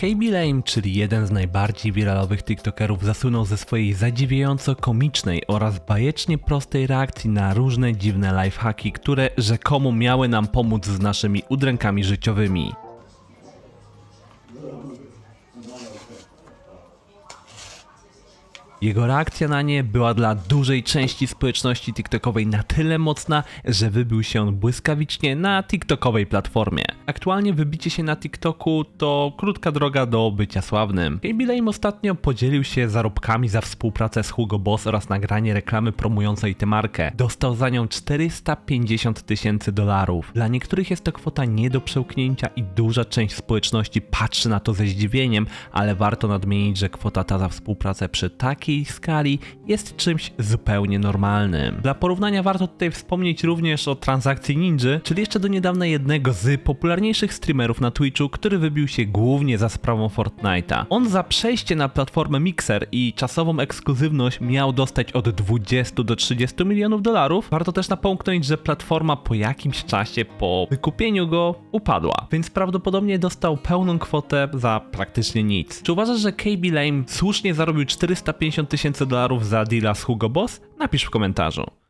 KB Lame, czyli jeden z najbardziej wiralowych TikTokerów, zasunął ze swojej zadziwiająco komicznej oraz bajecznie prostej reakcji na różne dziwne lifehacki, które rzekomo miały nam pomóc z naszymi udrękami życiowymi. Jego reakcja na nie była dla dużej części społeczności TikTokowej na tyle mocna, że wybił się on błyskawicznie na TikTokowej platformie. Aktualnie wybicie się na TikToku to krótka droga do bycia sławnym. KB Lame ostatnio podzielił się zarobkami za współpracę z Hugo Boss oraz nagranie reklamy promującej tę markę. Dostał za nią 450 tysięcy dolarów. Dla niektórych jest to kwota nie do przełknięcia i duża część społeczności patrzy na to ze zdziwieniem, ale warto nadmienić, że kwota ta za współpracę przy takiej skali jest czymś zupełnie normalnym. Dla porównania warto tutaj wspomnieć również o transakcji Ninja, czyli jeszcze do niedawna jednego z popularniejszych streamerów na Twitchu, który wybił się głównie za sprawą Fortnite'a. On za przejście na platformę Mixer i czasową ekskluzywność miał dostać od 20 do 30 milionów dolarów. Warto też napomknąć, że platforma po jakimś czasie po wykupieniu go upadła, więc prawdopodobnie dostał pełną kwotę za praktycznie nic. Czy uważasz, że KB Lame słusznie zarobił 450 tysięcy dolarów za deala z Hugo Boss? Napisz w komentarzu.